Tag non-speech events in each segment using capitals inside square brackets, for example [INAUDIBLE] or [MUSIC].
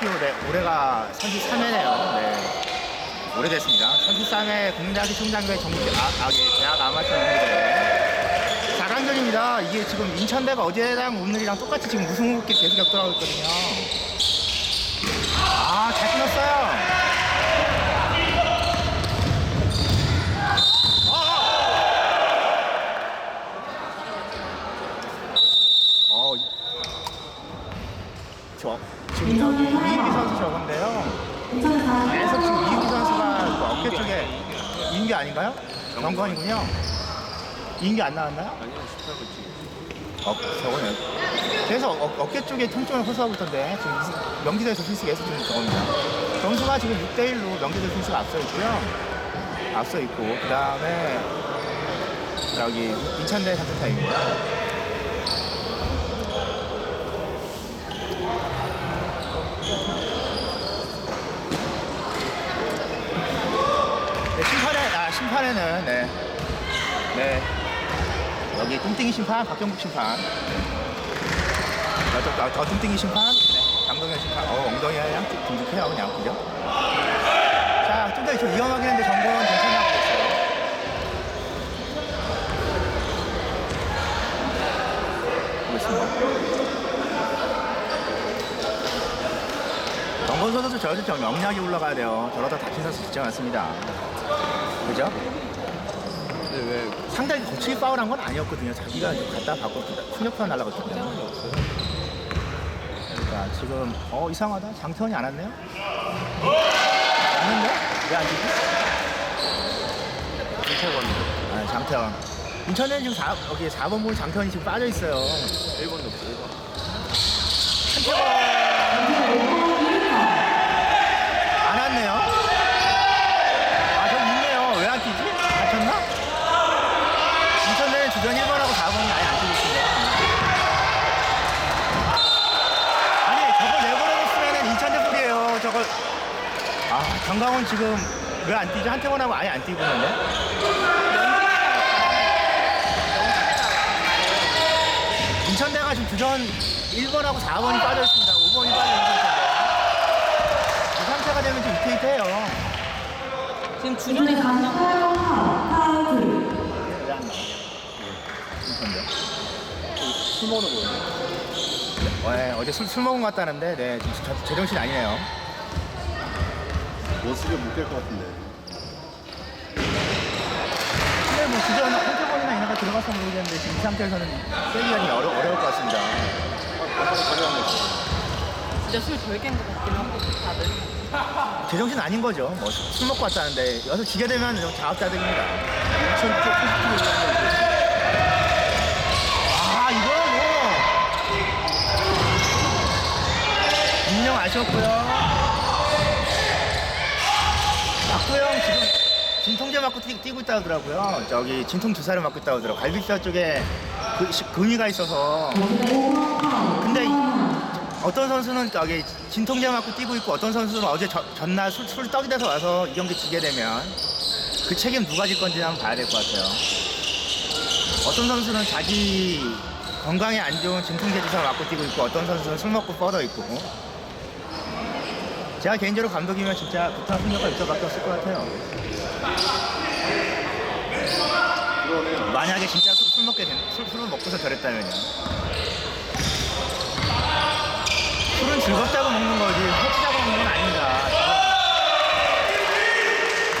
대표 네, 올해가 33회네요. 네. 오래됐습니다. 33회 국민대학교 총장교회 정부 아, 아, 예, 대학 아마추어 농구대회 4강전입니다. 이게 지금 인천대가 어제랑 오늘이랑 똑같이 지금 우승 후보께 계속 격돌하고 있거든요. 아, 잘 끊었어요. 어, 이- 저 지금 여기 이인기 선수 저건데요. 계속 지금 이인기 선수가 그 어깨 쪽에 이인기 아닌가요? 정건이군요. 이인기 안 나왔나요? 아니요 18번 어, 저거는 계속 어, 어깨 쪽에 통증을 호소하고 있던데 지금 이- 명기대 조신스 계속 지금 저겁니다. 점수가 지금 6대 1로 명기대 조신스가 앞서 있고요. 앞서 있고 그 다음에 여기 인천대 삼성타입니다. 네, 심판에 아 심판에는 네. 네. 여기 뚱땡이 심판 박경국 심판. 저, 저, 저, 저 뚱땡이 심판 네. 장동현 심판. 어 엉덩이가 그냥 듬직해요 그냥 그죠? 자 뚱땡이 좀 위험하긴 한데 정보는 괜찮다고. 보겠습니다. 정건 선수 좀 명량하게 올라가야 돼요. 저러다 다친 선수 진짜 많습니다. 그죠? 근데 왜 상당히 거칠게 파울한 건 아니었거든요. 자기가 갖다 받고 풍력판 날라갔기 때문에. 그러니까 지금 어 이상하다. 장태원이 안 왔네요. 왔는데 왜안 뛰지? 인천건데 아 장태원. 인천에 지금 4, 여기 4번 볼 장태원이 지금 빠져 있어요. 1번도 없고 1번 한태원 안 왔네요. 아 저기 있네요. 왜 안 뛰지? 다쳤나? 인천에 주전 1번하고 4번이 아예 안 뛰고 있습니다. 아니 저걸 내버려뒀으면 인천대 볼이에요. 저걸 아 정강원 지금 왜 안 뛰지? 한태원하고 아예 안 뛰고 있는데. 인천대가 지금 주전 1번하고 4번이 빠져 있습니다. 5번이 빠져 있는 상태인데. 이 상태가 되면 좀 이태이태해요. 지금 왜안 나와? 인천대. 술 먹는 거예요 네, 어제 술, 술 먹은 것 같다는데, 네, 지금 저- 제정신 아니네요. 못 쓰게 못깰것 같은데 근데 뭐 주전 한태권이나 이런 거 들어가서 모르겠는데, 지금 이 상태에서는 세기가 좀 어려, 어려울 것 같습니다. 진짜 술 덜 깬 것 같긴 하고 다들 제정신 아닌 거죠. 뭐 술 먹고 왔다는데, 여기서 지게 되면 좀 자업자득입니다. 아, 이거 뭐. 인정 아쉬웠고요. 박도영 지금 진통제 맞고 뛰, 뛰고 있다 하더라고요. 저기 진통 주사를 맞고 있다 하더라고요. 갈비뼈 쪽에 그, 시- 금이가 있어서. 근데 이- 어떤 선수는 저기 진통제 맞고 뛰고 있고 어떤 선수는 어제 저- 전날 술, 술 떡이 돼서 와서 이 경기 지게 되면 그 책임 누가 질 건지 한번 봐야 될 것 같아요. 어떤 선수는 자기 건강에 안 좋은 진통제 주사 맞고 뛰고 있고 어떤 선수는 술 먹고 뻗어 있고 제가 개인적으로 감독이면 진짜 부탁 승려가 이쪽밖에 없을 것 같아요. 만약에 진짜 술, 술 먹게 된, 술, 술을 먹고서 저랬다면요. 술은 즐겁자고 먹는 거지 해치자고 먹는 건 아닙니다.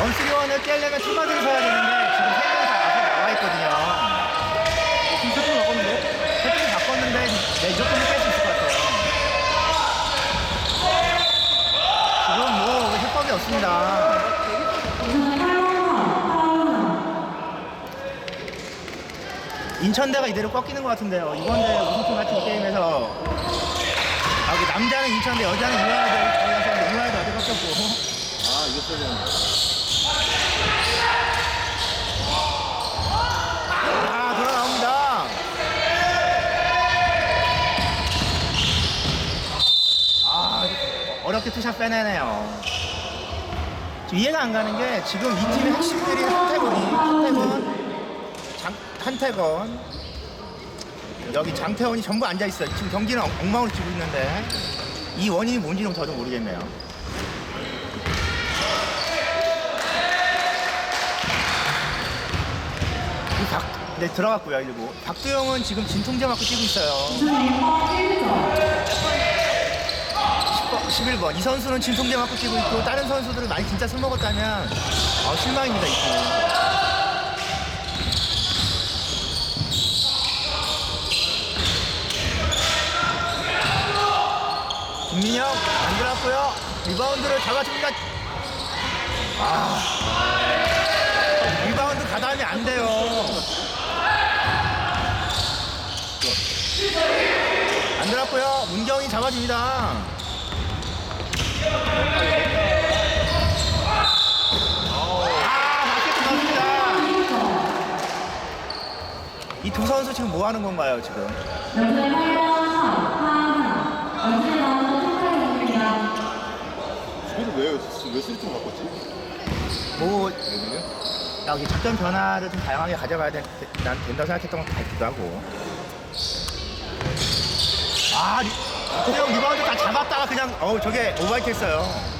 원스리원을 깨려면 투마들을 서야 되는데 지금 세 명이 다 앞에 나와 있거든요. 지금 세팅 바꿨는데? 세팅 바꿨는데 네, 이 정도면 깰 수 있을 것 같아요. 지금 뭐 해법이 없습니다. 인천대가 이대로 꺾이는 것 같은데요. 이번 대회 우승팀 같은 게임에서 아, 여기 남자는 인천대, 여자는 유아대, 유아대 어디 꺾였고. 아 이거 써야 되는데 아, 돌아 나옵니다. 아, 어렵게 투샷 빼내네요. 이해가 안 가는 게 지금 이 팀의 핵심들이 한태건이, 한태건, 장, 한태건, 여기 장태원이 전부 앉아 있어요. 지금 경기는 엉- 엉망으로 치고 있는데 이 원인이 뭔지는 저도 모르겠네요. 이 박, 네, 들어갔고요, 일부. 박두영은 지금 진통제 맞고 뛰고 있어요. 10번, 11번. 이 선수는 진통제 맞고 뛰고 있고, 다른 선수들은 많이 진짜 술 먹었다면, 아, 실망입니다, 이 팀 김민영 안 들어갔고요. 리바운드를 잡아줍니다. 아, 리바운드 가담이 안 돼요. 안 들어갔고요. 문경이 잡아줍니다. 아, 마켓 나옵니다. 이 두 선수 지금 뭐 하는 건가요, 지금? 그래서 왜, 왜 스리트로 바꿨지? 뭐? 여기 작전 변화를 좀 다양하게 가져가야 된, 난 된다고 생각했던 것 같기도 하고. 아, 리, 그냥 리바운드 다 잡았다가 그냥 어우 저게 오버이트 했어요. [LAUGHS]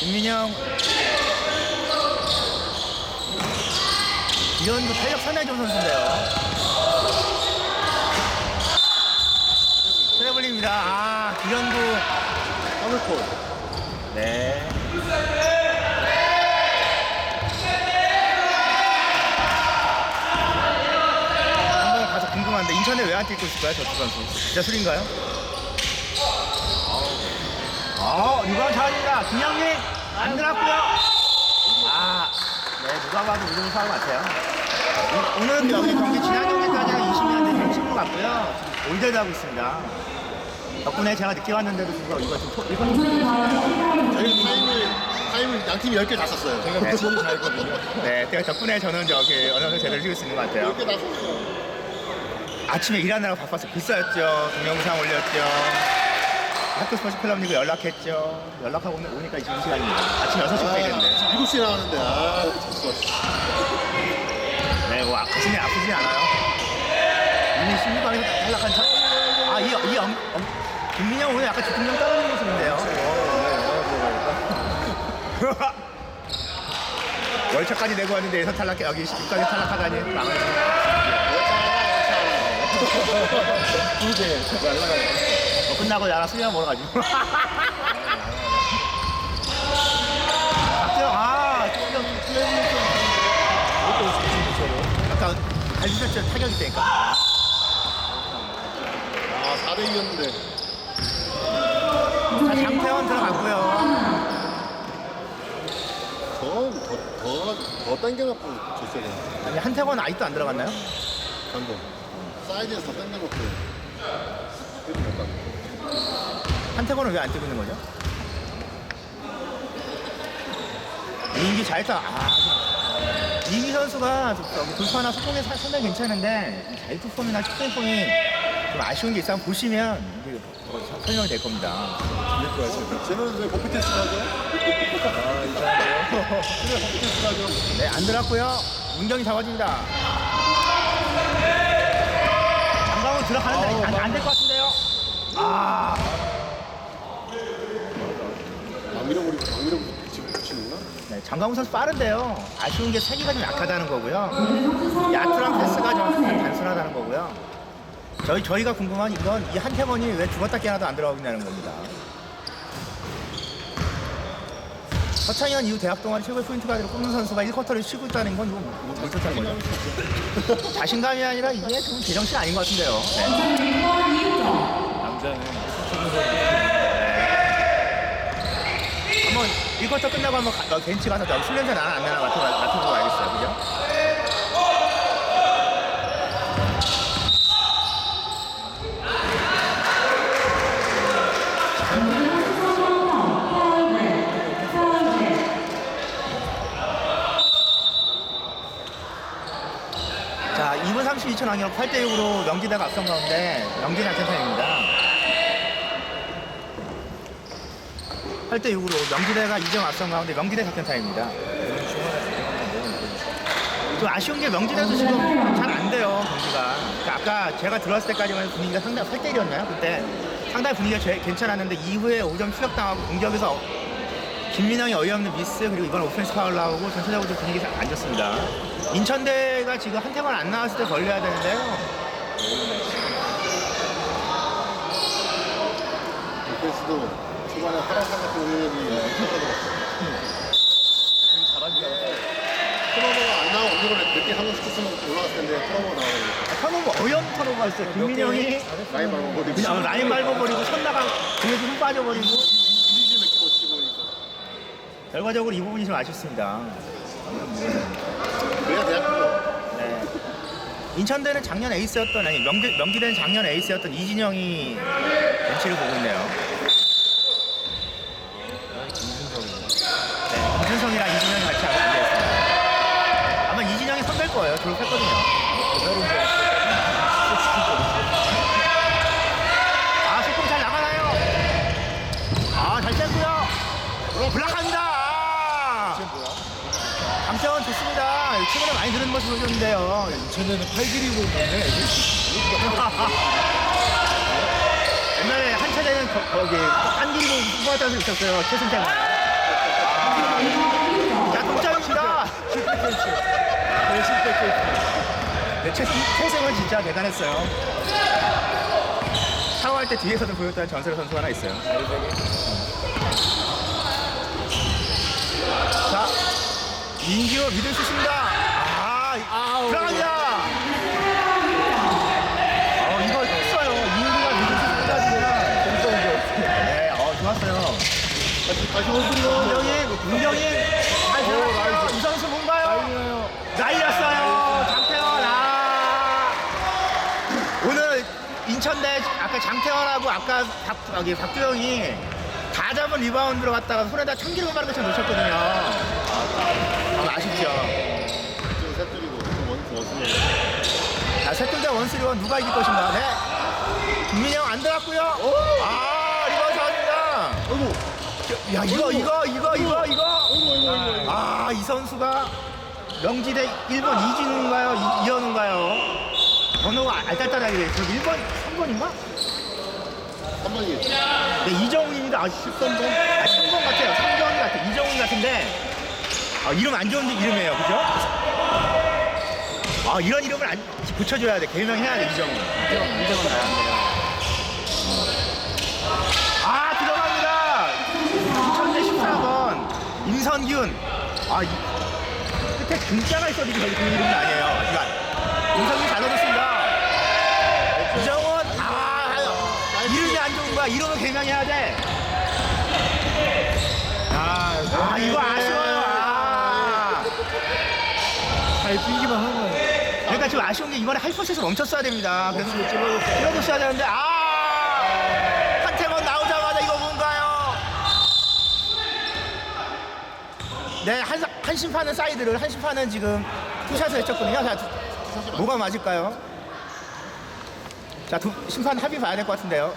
김민영 이현도 탄력 상당히 좋은 선수인데요. 트래블링입니다. 아, 기현도. 하늘콜. 네. 한번 가서 궁금한데 인천에 왜 안 뛰고 있을까요, 저두 선수? 진짜 술인가요? 아, 리바운드 잘합니다. 김영민 안 들어갔고요. 아, 네, 누가 봐도 우승 사고 같아요. 오- 오늘 여기 경기 지난 경기까지가 20년 된 친구 같고요. 지금 올드도 하고 있습니다. 덕분에 제가 늦게 왔는데도 불구하고 이거 좀 소- 이거 저희 타임을, 타임을 양 팀이 10개 다 썼어요. 제가 네. 손이 잘 했거든요. 네, 제가 덕분에 저는 저기 어느 정도 제대로 뛰고 있는 것 같아요. 10개 다 썼어요. 아침에 일하느라 바빠서 글 써였죠. 동영상 올렸죠. 학교 스포츠 클럽이고 연락했죠. 연락하고 오늘 오니까 지금 시간입니다. 아침 6시부터 일했는데. 7시에 나왔는데, 아, 졌어. 네, 뭐 아- 가슴이 아프지 않아요. 이미 16강에서 탈락한 첫. 아, 이, 이 엄, 엄, 김민영 오늘 약간 조금령 떨어진 모습인데요. 월차까지 내고 왔는데 예선 탈락, 여기 16강에 탈락하다니 망을. 날라가요. 어, 끝나고 나랑 술이나 먹으러 가지. 박재영, 아, 수영이 좀. 이것도 진짜 갈비뼈처럼 타격이 되니까. 아, 4대 2였는데. 자, 장태원 들어갔고요. 더, 더, 더, 더 당겨갖고 줬어야 되는데. 아니, 한태원 아직도 안 들어갔나요? 방금. 사이드에서 더 당겨놓고. 그래도 못 가. 한태원은 왜 안 뛰고 있는 거죠? 이인기 잘 타. 아, 이인기 선수가 돌파나 소통에 사- 상당히 괜찮은데 자유투 폼이나 슈팅폼이 좀 아쉬운 게 한번 보시면 이게 뭐 서- 설명이 될 겁니다. 쟤는 왜 버피 테스트 하죠? 아, 버피 테스트 하죠. 네, 안 들어갔고요. 문경이 잡아줍니다. 장강호 들어가는데 안, 안될 것 같은데요. 아, 안 밀어버리고, 안 밀어버리고? 네, 장강호 선수 빠른데요. 아쉬운 게 세기가 좀 약하다는 거고요. 야트랑 패스가 좀 단순하다는 거고요. 저희 저희가 궁금한 이건 이 한태원이 왜 죽었다 깨어나도 안 들어가고 있냐는 겁니다. 서창현 이후 대학 동아리 최고의 포인트가 되고 꼽는 선수가 1쿼터를 쉬고 있다는 건 이거 뭐, 뭐 어떡한 거죠? [LAUGHS] 자신감이 아니라 이게 좀 제정신 아닌 것 같은데요. 네. 한번 1쿼터 끝나고 한번 가- 어, 벤치 가서 저술 냄새 나나 안 나나 맡아보, 맡아보고 알겠어요. 그죠? 자, 2분 32초 남겨 8대 6으로 명지대가 앞선 가운데 명지 작전편입니다. 8대 6으로 명지대가 2점 앞선 가운데 명지대 작전 타임입니다. 좀 아쉬운 게 명진에서 지금 잘 안 돼요 경기가. 그러니까 아까 제가 들어왔을 때까지만 해도 분위기가 상당히 8대 1이었나요? 그때 상당히 분위기가 제- 괜찮았는데 이후에 5점 추격당하고 공격에서 김민영이 어이없는 미스 그리고 이번 오펜스 파울 나오고 전체적으로 좀 분위기가 안 좋습니다. 인천대가 지금 한 태만 안 나왔을 때 걸려야 되는데요. 오펜스도 초반에 하락하는 공격이 잘한 줄 알았어. turnover가 안 나오고 오늘은 몇개 성공시켰으면 올라갔을 텐데 turnover가 나와요. 턴오버 어이없는 턴오버가 있어요. 김민영이 라인 말고 버리고. 그냥 라인 밟아버리고 손 나가 공에서 손 빠져버리고 몇개. 결과적으로 이 부분이 좀 아쉽습니다. 그래야 대학교. 네. 인천대는 작년 에이스였던 아니 명기, 명기대는 작년 에이스였던 이진영이 벤치를 보고 있네요. 네, 김준성이랑 이진영이 같이 하고 앉아있습니다. 아마 이진영이 거예요. 졸업했거든요. 아, 소금 잘 나가나요? 아, 잘 쳤고요. 어, 블락합니다. 아! 강태원 좋습니다. 최근에 많이 늘은 모습 보여줬는데요. 전에는 팔길이고 있는데 [LAUGHS] 옛날에 한차대는 거, 거기 딴길이고 후보하던 수 있었어요. 최승태가. 자, 동점입니다. 네, 최승, 최승은 진짜 대단했어요. 샤워할 때 뒤에서도 보였던 전설의 선수가 하나 있어요. 자, 민규 믿을 수 있습니다. 아, 들어갑니다. 어, 이거 했어요. 이은기가 믿을 수 있습니다, 지금. 네, 어, 좋았어요. 다시 문경인. 잘 들어갔어요. 이선수 뭔가요? 날렸어요. 장태원, 아. 오늘 인천대 아까 장태원하고 아까 박, 여기 박두영이 다 잡은 리바운드로 갔다가 손에다 참기름 바르고 참 놓쳤거든요. 아, 아쉽죠. 지금 셋들이고 원수 원수리. 자, 셋둘 다 원스리원 누가 이길 것인가? 네. 김민희 형안 들어갔고요. 아, 리바운드 잡았습니다. 어이구. 야, 이거, 이거, 이거, 이거, 이거. 어이구 어이구 어이구. 아, 이 선수가 명지대 1번 이진우인가요? 이, 이현우인가요? 번호가 알딸딸하게 저 1번, 3번인가? 한 번이. 네, 이정훈입니다. 아, 13번? 아, 3번 같아요. 3번 같아. 이정훈 같은데. 아, 이름 안 좋은 이름이에요. 그죠? 아, 이런 이름을 안, 붙여줘야 돼. 개명해야 돼, 이정훈. 이정훈, 돼요. 아, 들어갑니다. 2014번. 임선균. 아, 이, 끝에 균자가 있어도 이게 그 이름은 아니에요. 그러니까 임선균 잘 넣었습니다. 이정훈, 아, 이름이 안 좋은 개명해야 돼. 아, 이거 아쉬워요. 아. 잘 뛰기만 하는 거예요. 그러니까 지금 아쉬운 게 이번에 하이퍼스에서 멈췄어야 됩니다. 그래서 찔러줬어야 되는데, 아! 한태건 나오자마자 이거 뭔가요? 네, 한, 사- 한 심판은 사이드를, 한 심판은 지금 투샷을 했었거든요. 자, 두- 뭐가 맞을까요? 자, 두, 심판 합의 봐야 될 것 같은데요.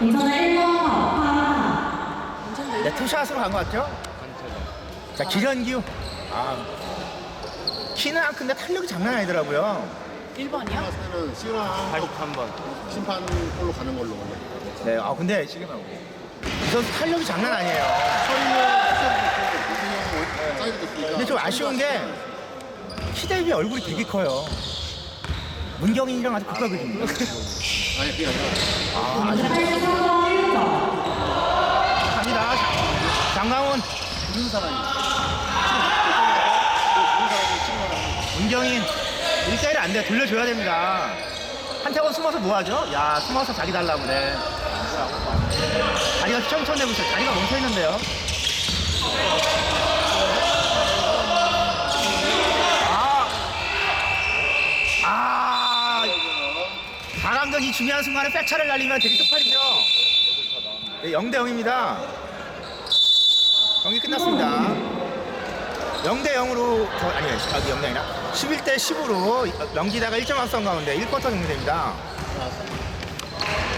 인천의 1번 파라 네, 투샷으로 간 것 같죠? 자, 기련규. 아, 키는 안 큰데 탄력이 장난 아니더라고요. 1번이요? 봤을 때는 시그널 83번. 심판 꼴로 가는 걸로. 네, 아, 근데 이 선수 탄력이 장난 아니에요. 있으니까. 근데 좀 아쉬운 게 키 대비 얼굴이 되게 커요. 문경인이랑 아주 극과극입니다. [LAUGHS] 아니 그게 아니라. 인천의 3번 1점 갑니다. 장- 장강훈, 부른 사람이. 문경인 1대1 안 돼. 돌려줘야 됩니다. 한태원 숨어서 뭐 하죠? 야, 숨어서 자기 달라고 그래. 다리가 휘청휘청대고 있어요. 다리가 멈춰 있는데요. 중요한 순간에 백차를 날리면 되게 쪽팔리죠. 네, 0대 0입니다. 경기 끝났습니다. 0대 0으로 아니요, 0대 아니라 11대 10으로 명기다가 1점 앞선 가운데 1쿼터 종료됩니다.